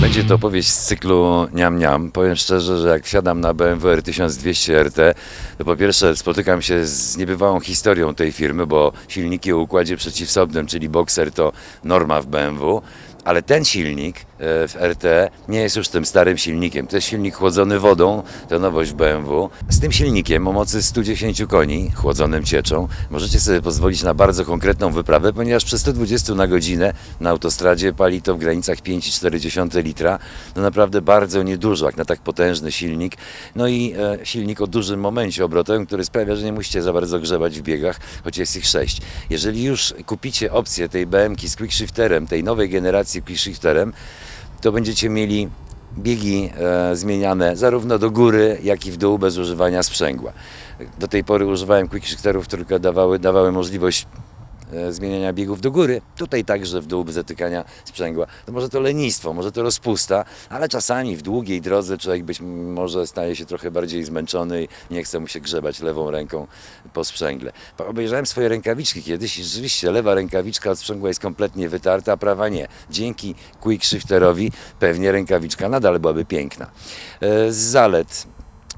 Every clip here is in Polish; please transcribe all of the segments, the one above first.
będzie to opowieść z cyklu Niam Niam. Powiem szczerze, że jak wsiadam na BMW R1200 RT, to po pierwsze spotykam się z niebywałą historią tej firmy, bo silniki o układzie przeciwsobnym, czyli Boxer to norma w BMW. Ale ten silnik w RT nie jest już tym starym silnikiem. To jest silnik chłodzony wodą, to nowość BMW. Z tym silnikiem o mocy 110 koni, chłodzonym cieczą, możecie sobie pozwolić na bardzo konkretną wyprawę, ponieważ przy 120 na godzinę na autostradzie pali to w granicach 5,4 litra. To naprawdę bardzo niedużo, jak na tak potężny silnik. No i e, silnik o dużym momencie obrotowym, który sprawia, że nie musicie za bardzo grzebać w biegach, choć jest ich 6. Jeżeli już kupicie opcję tej BM-ki z quickshifterem, tej nowej generacji quickshifterem, to będziecie mieli biegi e, zmieniane zarówno do góry, jak i w dół bez używania sprzęgła. Do tej pory używałem quickshifterów, które dawały, dawały możliwość zmieniania biegów do góry, tutaj także w dół bez zatykania sprzęgła. To może to lenistwo, może to rozpusta, ale czasami w długiej drodze człowiek być może staje się trochę bardziej zmęczony i nie chce mu się grzebać lewą ręką po sprzęgle. Obejrzałem swoje rękawiczki kiedyś i rzeczywiście lewa rękawiczka od sprzęgła jest kompletnie wytarta, a prawa nie. Dzięki quick shifterowi pewnie rękawiczka nadal byłaby piękna. E, Z zalet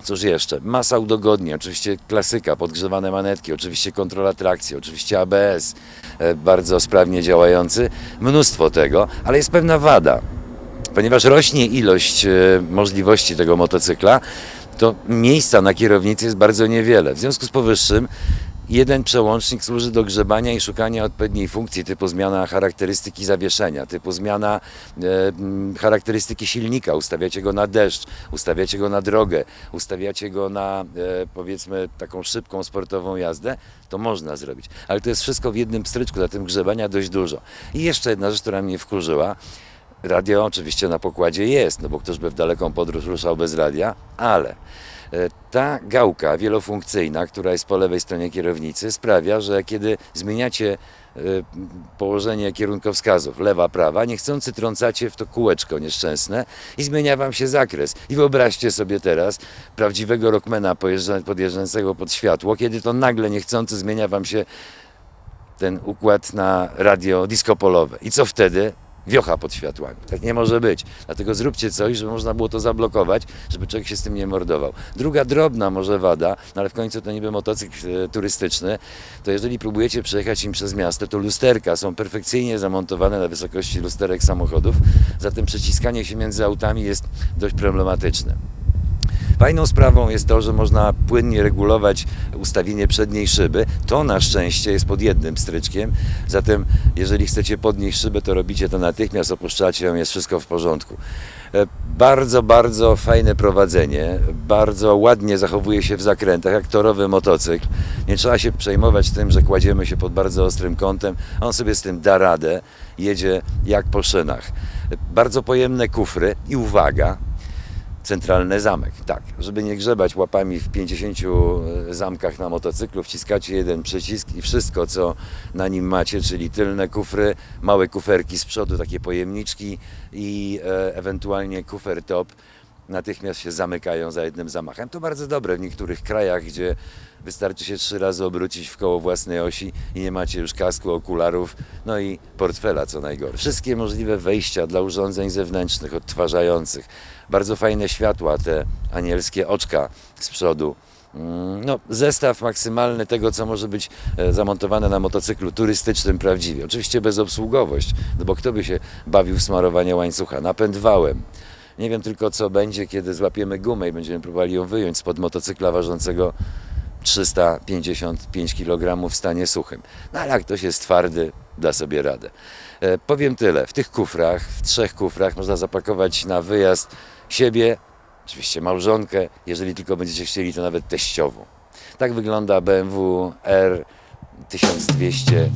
Cóż jeszcze? Masa udogodnień, oczywiście klasyka, podgrzewane manetki, oczywiście kontrola trakcji, oczywiście ABS, e, bardzo sprawnie działający, mnóstwo tego, ale jest pewna wada. Ponieważ rośnie ilość e, możliwości tego motocykla, to miejsca na kierownicy jest bardzo niewiele. W związku z powyższym jeden przełącznik służy do grzebania i szukania odpowiedniej funkcji, typu zmiana charakterystyki zawieszenia, typu zmiana e, charakterystyki silnika, ustawiacie go na deszcz, ustawiacie go na drogę, ustawiacie go na e, powiedzmy taką szybką, sportową jazdę, to można zrobić. Ale to jest wszystko w jednym pstryczku, zatem grzebania dość dużo. I jeszcze jedna rzecz, która mnie wkurzyła, Radio oczywiście na pokładzie jest, no bo ktoś by w daleką podróż ruszał bez radia, ale ta gałka wielofunkcyjna, która jest po lewej stronie kierownicy, sprawia, że kiedy zmieniacie e, położenie kierunkowskazów, lewa, prawa, niechcący trącacie w to kółeczko nieszczęsne i zmienia wam się zakres. I wyobraźcie sobie teraz prawdziwego rockmana podjeżdżającego pod światło, kiedy to nagle niechcący zmienia wam się ten układ na radio disco polowe. I co wtedy? Wiocha pod światłami. Tak nie może być. Dlatego zróbcie coś, żeby można było to zablokować, żeby człowiek się z tym nie mordował. Druga drobna może wada, no ale w końcu to niby motocykl e, turystyczny, to jeżeli próbujecie przejechać im przez miasto, to lusterka są perfekcyjnie zamontowane na wysokości lusterek samochodów, zatem przeciskanie się między autami jest dość problematyczne. Fajną sprawą jest to, że można płynnie regulować ustawienie przedniej szyby. To na szczęście jest pod jednym stryczkiem, zatem jeżeli chcecie podnieść szybę, to robicie to natychmiast, opuszczacie ją, jest wszystko w porządku. E, Bardzo, bardzo fajne prowadzenie, bardzo ładnie zachowuje się w zakrętach, jak torowy motocykl. Nie trzeba się przejmować tym, że kładziemy się pod bardzo ostrym kątem, on sobie z tym da radę, jedzie jak po szynach. E, Bardzo pojemne kufry i uwaga, centralny zamek. Tak, żeby nie grzebać łapami w 50 zamkach na motocyklu, wciskacie jeden przycisk i wszystko, co na nim macie, czyli tylne kufry, małe kuferki z przodu, takie pojemniczki i e, ewentualnie kufer top, natychmiast się zamykają za jednym zamachem. To bardzo dobre w niektórych krajach, gdzie wystarczy się trzy razy obrócić w koło własnej osi i nie macie już kasku, okularów, no i portfela, co najgorsze. Wszystkie możliwe wejścia dla urządzeń zewnętrznych, odtwarzających. Bardzo fajne światła, te anielskie oczka z przodu. Mm, No, zestaw maksymalny tego, co może być e, zamontowane na motocyklu turystycznym prawdziwie. Oczywiście bezobsługowość, no bo kto by się bawił w smarowanie łańcucha? Napęd wałem. Nie wiem tylko, co będzie, kiedy złapiemy gumę i będziemy próbowali ją wyjąć spod motocykla ważącego 355 kg w stanie suchym. No ale jak ktoś jest twardy, da sobie radę. E, powiem tyle, w tych kufrach, w trzech kufrach można zapakować na wyjazd siebie, oczywiście małżonkę, jeżeli tylko będziecie chcieli, to nawet teściową. Tak wygląda BMW R 1200